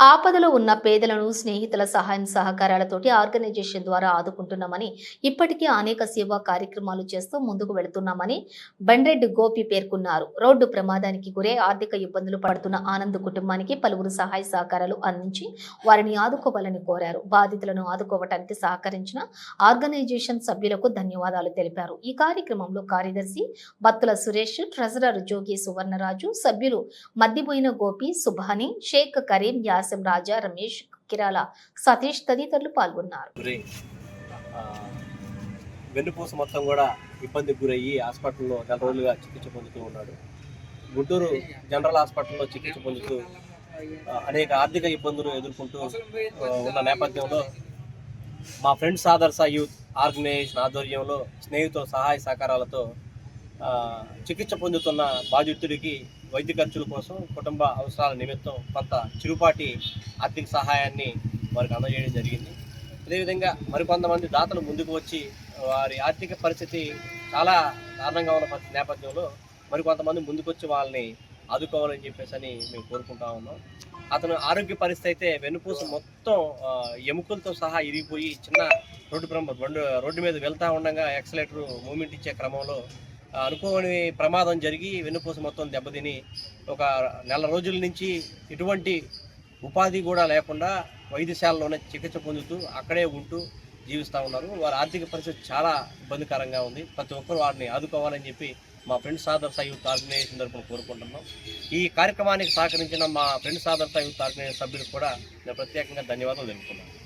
ఆపదలో ఉన్న పేదలను స్నేహితుల సహాయం సహకారాలతోటి ఆర్గనైజేషన్ ద్వారా ఆదుకుంటున్నామని ఇప్పటికే అనేక సేవా కార్యక్రమాలు చేస్తూ ముందుకు వెళుతున్నామని బండ్రెడ్డి గోపి పేర్కొన్నారు. రోడ్డు ప్రమాదానికి గురై ఆర్థిక ఇబ్బందులు పడుతున్న ఆనంద్ కుటుంబానికి పలువురు సహాయ సహకారాలు అందించి వారిని ఆదుకోవాలని కోరారు. బాధితులను ఆదుకోవటానికి సహకరించిన ఆర్గనైజేషన్ సభ్యులకు ధన్యవాదాలు తెలిపారు. ఈ కార్యక్రమంలో కార్యదర్శి బత్తుల సురేష్ ట్రెజరర్ జోగి సువర్ణరాజు సభ్యులు మద్దిపోయిన గోపి సుభాని షేక్ కరీం యాస్ రాజా రమేష్ కిరాల సతీష్ తదితరులు పాల్గొన్నారు. వెన్నుపూస మొత్తం కూడా ఇబ్బందికి గురయ్యి హాస్పిటల్లో నెల రోజులుగా చికిత్స పొందుతూ ఉన్నాడు. గుంటూరు జనరల్ హాస్పిటల్లో చికిత్స పొందుతూ అనేక ఆర్థిక ఇబ్బందులు ఎదుర్కొంటూ ఉన్న నేపథ్యంలో మా ఫ్రెండ్స్ ఆదర్శ యూత్ ఆర్గనైజేషన్ ఆధ్వర్యంలో స్నేహితుల సహాయ సహకారాలతో చికిత్స పొందుతున్న బాధితుడికి వైద్య ఖర్చుల కోసం కుటుంబ అవసరాల నిమిత్తం కొంత చిరుపాటి ఆర్థిక సహాయాన్ని వారికి అందజేయడం జరిగింది. అదేవిధంగా మరికొంతమంది దాతలు ముందుకు వచ్చి వారి ఆర్థిక పరిస్థితి చాలా దారుణంగా ఉన్న పరిస్థితి నేపథ్యంలో మరికొంతమంది ముందుకొచ్చి వాళ్ళని ఆదుకోవాలని చెప్పేసి అని మేము కోరుకుంటా ఉన్నాం. అతను ఆరోగ్య పరిస్థితి అయితే వెన్నుపూస మొత్తం ఎముకలతో సహా ఇరిగిపోయి చిన్న రోడ్డు ప్రమా రోడ్డు మీద వెళ్తా ఉండగా ఎక్సలేటర్ మూమెంట్ ఇచ్చే క్రమంలో అనుకోని ప్రమాదం జరిగి వెన్నుపూస మొత్తం దెబ్బతిని ఒక నెల రోజుల నుంచి ఎటువంటి ఉపాధి కూడా లేకుండా వైద్యశాలలోనే చికిత్స పొందుతూ అక్కడే ఉంటూ జీవిస్తూ ఉన్నారు. వారి ఆర్థిక పరిస్థితి చాలా ఇబ్బందికరంగా ఉంది. ప్రతి ఒక్కరు వారిని ఆదుకోవాలని చెప్పి మా ఫ్రెండ్స్ ఆదర్శ యూత్ ఆర్గనైజేషన్ తరఫున కోరుకుంటున్నాం. ఈ కార్యక్రమానికి సహకరించిన మా ఫ్రెండ్స్ ఆదర్శ యూత్ ఆర్గనైజేషన్ సభ్యులకు కూడా నేను ప్రత్యేకంగా ధన్యవాదాలు తెలుపుతున్నాను.